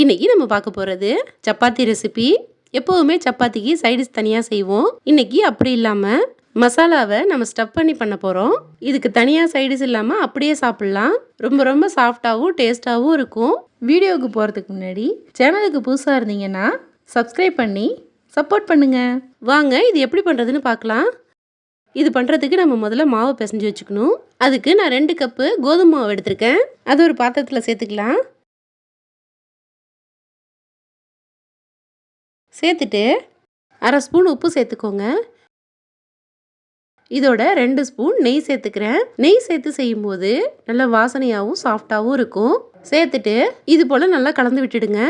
இன்னைக்கு நம்ம பார்க்க போகிறது சப்பாத்தி ரெசிபி எப்போவுமே சப்பாத்திக்கு சைடிஸ் தனியாக செய்வோம். இன்னைக்கு அப்படி இல்லாமல் மசாலாவை நம்ம ஸ்டப் பண்ணி பண்ண போகிறோம் இதுக்கு தனியாக சைடிஸ் இல்லாமல் அப்படியே சாப்பிட்லாம். ரொம்ப ரொம்ப சாஃப்டாகவும் டேஸ்ட்டாகவும் இருக்கும். வீடியோவுக்கு போகிறதுக்கு முன்னாடி சேனலுக்கு புதுசாக இருந்தீங்கன்னா சப்ஸ்கிரைப் பண்ணி சப்போர்ட் பண்ணுங்கள் வாங்க இது எப்படி பண்ணுறதுன்னு பார்க்கலாம். இது பண்ணுறதுக்கு நம்ம முதல்ல மாவை பிசைஞ்சு வச்சுக்கணும். அதுக்கு நான் ரெண்டு கப்பு கோதுமை மாவு எடுத்திருக்கேன். அது ஒரு பாத்திரத்தில் சேர்த்துக்கலாம். சேர்த்துட்டு அரை ஸ்பூன் உப்பு சேர்த்துக்கோங்க. இதோட ரெண்டு ஸ்பூன் நெய் சேர்த்துக்கிறேன். நெய் சேர்த்து செய்யும்போது நல்ல வாசனையாகவும் சாஃப்டாகவும் இருக்கும். சேர்த்துட்டு இது போல் நல்லா கலந்து விட்டுடுங்க.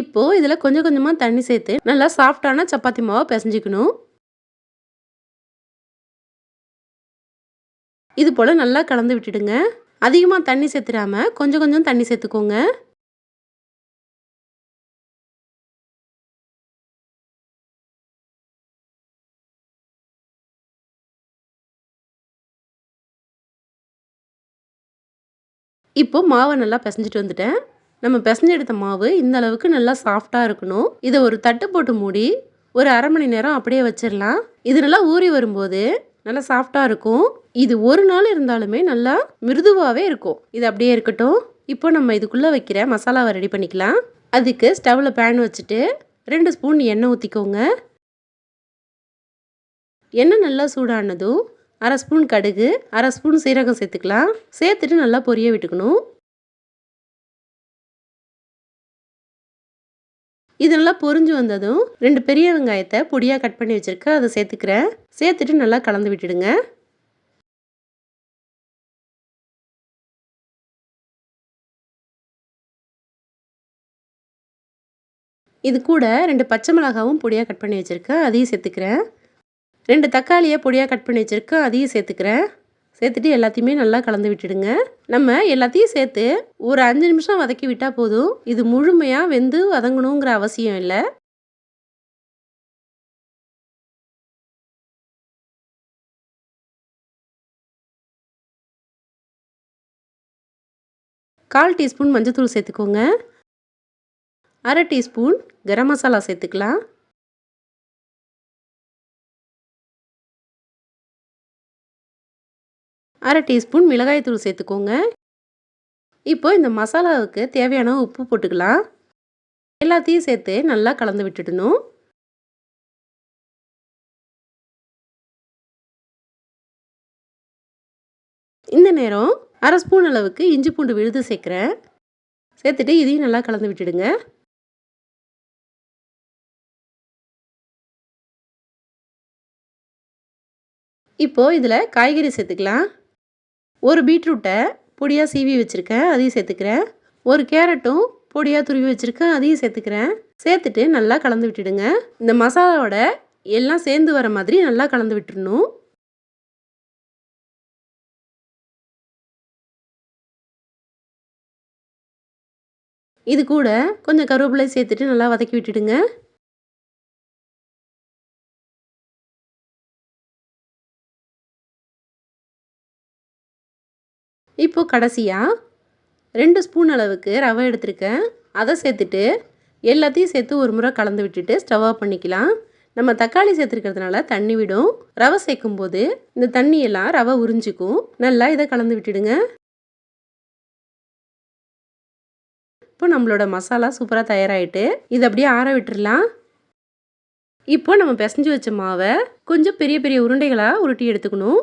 இப்போ இதில் கொஞ்சம் கொஞ்சமாக தண்ணி சேர்த்து நல்லா சாஃப்டான சப்பாத்தி மாவை பிசைஞ்சிக்கணும். இது போல் நல்லா கலந்து விட்டுடுங்க. அதிகமாக தண்ணி சேர்த்துடாமல் கொஞ்சம் கொஞ்சம் தண்ணி சேர்த்துக்கோங்க இப்போ மாவை நல்லா பிசைஞ்சிட்டு வந்துட்டேன். நம்ம பிசைஞ்சு எடுத்த மாவு இந்த அளவுக்கு நல்லா சாஃப்டாக இருக்கணும். இதை ஒரு தட்டு போட்டு மூடி ஒரு அரை மணி நேரம் அப்படியே வச்சிடலாம். இது நல்லா ஊறி வரும்போது நல்லா சாஃப்டாக இருக்கும். இது ஒரு நாள் இருந்தாலுமே நல்லா மிருதுவாகவே இருக்கும். இது அப்படியே இருக்கட்டும். இப்போ நம்ம இதுக்குள்ளே வைக்கிற மசாலாவை ரெடி பண்ணிக்கலாம். அதுக்கு ஸ்டவ்வில் பேன் வச்சுட்டு ரெண்டு ஸ்பூன் எண்ணெய் ஊற்றிக்கோங்க எண்ணெய் நல்லா சூடானதும் அரை ஸ்பூன் கடுகு அரை ஸ்பூன் சீரகம் சேர்த்துக்கலாம். சேர்த்துட்டு நல்லா பொரிய விட்டுக்கணும். இது நல்லா பொரிஞ்சு வந்ததும் ரெண்டு பெரிய வெங்காயத்தை பொடியாக கட் பண்ணி வச்சுருக்கேன் அதை சேர்த்துக்கிறேன். சேர்த்துட்டு நல்லா கலந்து விட்டுடுங்க. இது கூட ரெண்டு பச்சை மிளகாவும் பொடியாக கட் பண்ணி வச்சுருக்கேன் அதையும் சேர்த்துக்கிறேன். ரெண்டு தக்காளியை பொடியாக கட் பண்ணி வச்சுருக்கேன் அதையும் சேர்த்துக்கிறேன். சேர்த்துட்டு எல்லாத்தையுமே நல்லா கலந்து விட்டுடுங்க. நம்ம எல்லாத்தையும் சேர்த்து ஒரு அஞ்சு நிமிஷம் வதக்கி விட்டால் போதும். இது முழுமையாக வெந்து வதங்கணுங்கிற அவசியம் இல்லை. கால் டீஸ்பூன் மஞ்சத்தூள் சேர்த்துக்கோங்க. அரை டீஸ்பூன் கரம் மசாலா சேர்த்துக்கலாம். அரை டீஸ்பூன் மிளகாய்த்தூள் சேர்த்துக்கோங்க. இப்போ இந்த மசாலாவுக்கு தேவையான உப்பு போட்டுக்கலாம். எல்லாத்தையும் சேர்த்து நல்லா கலந்து விட்டுடணும். இந்த நேரம் அரை ஸ்பூன் அளவுக்கு இஞ்சி பூண்டு விழுது சேர்க்குறேன். சேர்த்துட்டு இதையும் நல்லா கலந்து விட்டுடுங்க. இப்போது இதில் காய்கறி சேர்த்துக்கலாம். ஒரு பீட்ரூட்டை பொடியாக சீவி வச்சுருக்கேன் அதையும் சேர்த்துக்கிறேன். ஒரு கேரட்டும் பொடியாக துருவி வச்சுருக்கேன் அதையும் சேர்த்துக்கிறேன். சேர்த்துட்டு நல்லா கலந்து விட்டுடுங்க. இந்த மசாலாவோட எல்லாம் சேர்ந்து வர மாதிரி நல்லா கலந்து விட்டுடணும் இது கூட கொஞ்சம் கருவேப்பிலை சேர்த்துட்டு நல்லா வதக்கி விட்டுடுங்க. இப்போது கடைசியாக ரெண்டு ஸ்பூன் அளவுக்கு ரவை எடுத்திருக்கேன். அதை சேர்த்துட்டு எல்லாத்தையும் சேர்த்து ஒரு முறை கலந்து விட்டுட்டு ஸ்டவ் ஆஃப் பண்ணிக்கலாம். நம்ம தக்காளி சேர்த்துருக்கிறதுனால தண்ணி விடும். ரவை சேர்க்கும் போது இந்த தண்ணியெல்லாம் ரவை உறிஞ்சிக்கும். நல்லா இதை கலந்து விட்டுடுங்க. இப்போ நம்மளோட மசாலா சூப்பராக தயாராகிட்டு இதை அப்படியே ஆற விட்டுடலாம் இப்போ நம்ம பிசைஞ்சு வச்ச மாவை கொஞ்சம் பெரிய பெரிய உருண்டைகளாக உருட்டி எடுத்துக்கணும்.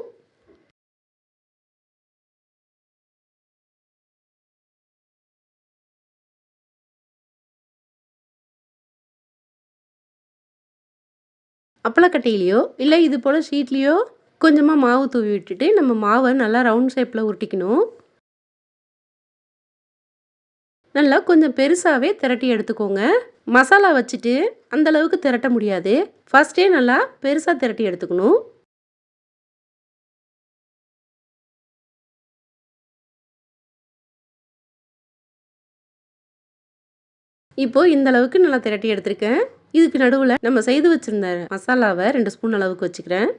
அப்பளக்கட்டையிலையோ இல்லை இது போல் ஷீட்லேயோ கொஞ்சமாக மாவு தூவி விட்டுட்டு நம்ம மாவை நல்லா ரவுண்ட் ஷேப்பில் உருட்டிக்கணும். நல்லா கொஞ்சம் பெருசாகவே திரட்டி எடுத்துக்கோங்க. மசாலா வச்சுட்டு அந்தளவுக்கு திரட்ட முடியாது. ஃபஸ்ட்டே நல்லா பெருசாக திரட்டி எடுத்துக்கணும். இப்போது இந்த அளவுக்கு நல்லா திரட்டி எடுத்திருக்கேன். இதுக்கு நடுவில் நம்ம செய்து வச்சுருந்த மசாலாவை ரெண்டு ஸ்பூன் அளவுக்கு வச்சுக்கிறேன்.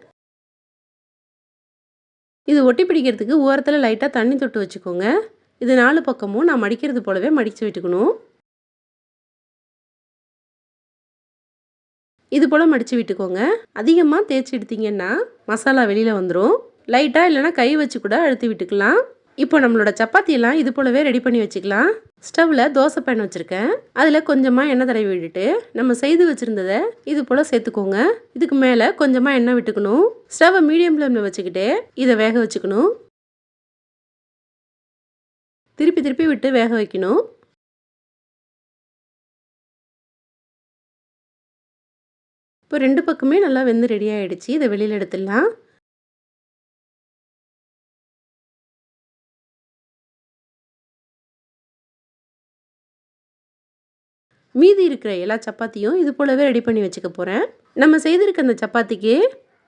இது ஒட்டி பிடிக்கிறதுக்கு ஓரத்தில் லைட்டாக தண்ணி தொட்டு வச்சுக்கோங்க. இது நாலு பக்கமும் நான் மடிக்கிறது போலவே மடித்து விட்டுக்கணும். இது போல் மடித்து விட்டுக்கோங்க. அதிகமாக தேய்ச்சி எடுத்தீங்கன்னா மசாலா வெளியில் வந்துடும் லைட்டாக இல்லைன்னா கை வச்சு கூட அழுத்தி விட்டுக்கலாம். இப்போ நம்மளோட சப்பாத்தியெல்லாம் இது போலவே ரெடி பண்ணி வச்சுக்கலாம். ஸ்டவ்வில் தோசை பேன் வச்சுருக்கேன். அதில் கொஞ்சமாக எண்ணெய் தடவி விட்டுட்டு நம்ம செய்து வச்சுருந்ததை இது போல் சேர்த்துக்கோங்க. இதுக்கு மேலே கொஞ்சமாக எண்ணெய் விட்டுக்கணும். ஸ்டவ்வை மீடியம் ஃப்ளேமில் வச்சுக்கிட்டு இதை வேக வச்சுக்கணும். திருப்பி திருப்பி விட்டு வேக வைக்கணும். இப்போ ரெண்டு பக்கமே நல்லா வெந்து ரெடி ஆகிடுச்சு இதை வெளியில் எடுத்துடலாம். மீதி இருக்கிற எல்லா சப்பாத்தியும் இது போலவே ரெடி பண்ணி வச்சுக்க போகிறேன் நம்ம செய்திருக்க அந்த சப்பாத்திக்கு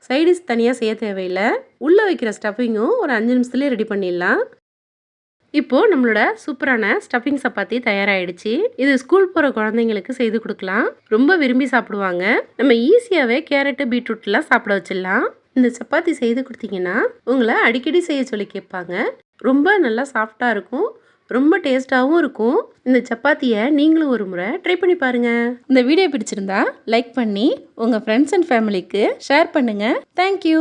சைடிஷ் தனியாக செய்ய தேவையில்லை. உள்ளே வைக்கிற ஸ்டஃபிங்கும் ஒரு அஞ்சு நிமிஷத்துலேயே ரெடி பண்ணிடலாம். இப்போது நம்மளோட சூப்பரான ஸ்டஃபிங் சப்பாத்தி தயாராகிடுச்சு இது ஸ்கூல் போகிற குழந்தைங்களுக்கு செய்து கொடுக்கலாம். ரொம்ப விரும்பி சாப்பிடுவாங்க. நம்ம ஈஸியாகவே கேரட்டு பீட்ரூட்லாம் சாப்பிட வச்சிடலாம். இந்த சப்பாத்தி செய்து கொடுத்தீங்கன்னா உங்களை அடிக்கடி செய்ய சொல்லி கேட்பாங்க. ரொம்ப நல்லா சாஃப்டாக இருக்கும். ரொம்ப டேஸ்ட்டாகவும் இருக்கும். இந்த சப்பாத்தியை நீங்களும் ஒரு முறை ட்ரை பண்ணி பாருங்கள் இந்த வீடியோ பிடிச்சிருந்தா லைக் பண்ணி உங்கள் ஃப்ரெண்ட்ஸ் அண்ட் ஃபேமிலிக்கு ஷேர் பண்ணுங்கள் தேங்க்யூ